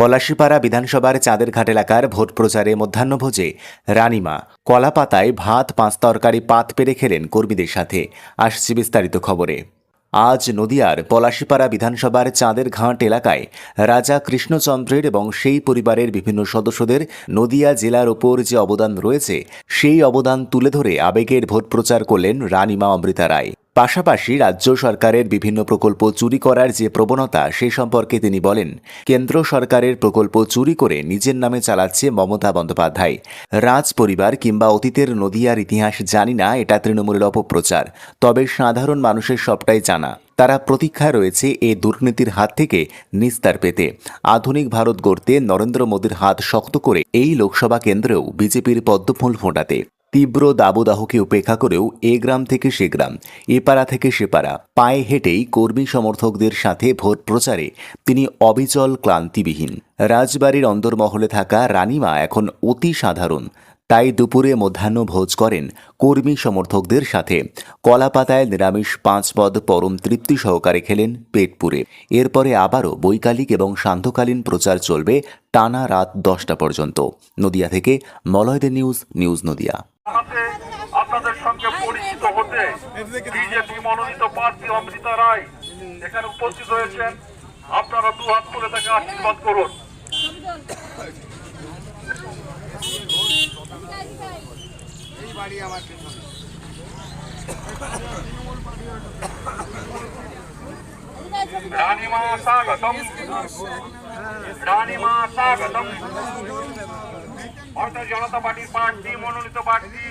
পলাশীপাড়া বিধানসভার চাঁদেরঘাট এলাকার ভোট প্রচারে মধ্যাহ্নভোজে রানিমা। কলাপাতায় ভাত, পাঁচ তরকারি, পাত পেরে খেলেন কর্মীদের সাথে। আসছে বিস্তারিত খবরে। আজ নদিয়ার পলাশীপাড়া বিধানসভার চাঁদের ঘাট এলাকায় রাজা কৃষ্ণচন্দ্রের এবং সেই পরিবারের বিভিন্ন সদস্যদের নদিয়া জেলার ওপর যে অবদান রয়েছে, সেই অবদান তুলে ধরে আবেগের ভোট প্রচার করলেন রানিমা অমৃতা রায়। পাশাপাশি রাজ্য সরকারের বিভিন্ন প্রকল্প চুরি করার যে প্রবণতা, সে সম্পর্কে তিনি বলেন, কেন্দ্র সরকারের প্রকল্প চুরি করে নিজের নামে চালাচ্ছে মমতা বন্দ্যোপাধ্যায়। রাজ পরিবার কিংবা অতীতের নদিয়ার ইতিহাস জানি না, এটা তৃণমূলের অপপ্রচার। তবে সাধারণ মানুষের সবটাই জানা। তারা প্রতীক্ষায় রয়েছে এ দুর্নীতির হাত থেকে নিস্তার পেতে। আধুনিক ভারত গড়তে নরেন্দ্র মোদীর হাত শক্ত করে এই লোকসভা কেন্দ্রেও বিজেপির পদ্মফুল ফোটাতে। তীব্র দাবদাহকে উপেক্ষা করেও এ গ্রাম থেকে সে গ্রাম, এ পাড়া থেকে সে পাড়া, পায়ে হেঁটেই কর্মী সমর্থকদের সাথে ভোট প্রচারে তিনি অবিচল ক্লান্তিবিহীন। রাজবাড়ির অন্দরমহলে থাকা রানিমা এখন অতি সাধারণ। তাই দুপুরে মধ্যাহ্ন ভোজ করেন কর্মী সমর্থকদের সাথে। কলাপাতায় নিরামিষ পাঁচ পদ পরম তৃপ্তি সহকারে খেলেন পেটপুরে। এরপরে আবারও বৈকালিক এবং সান্ধ্যকালীন প্রচার চলবে টানা রাত দশটা পর্যন্ত। নদিয়া থেকে মলয়দে নিউজ নিউজ নদিয়া। আপনাদের সঙ্গে পরিচিত হতে বিজেপি মনোনীত প্রার্থী অমৃতা রায় এখানে উপস্থিত হয়েছেন। আপনারা দু হাত তুলে তাকে আশীর্বাদ করুন। রানীমা স্বাগতম। রানীমা স্বাগতম। ভারতীয় জনতা পার্টির প্রার্থী মনোনীত প্রার্থী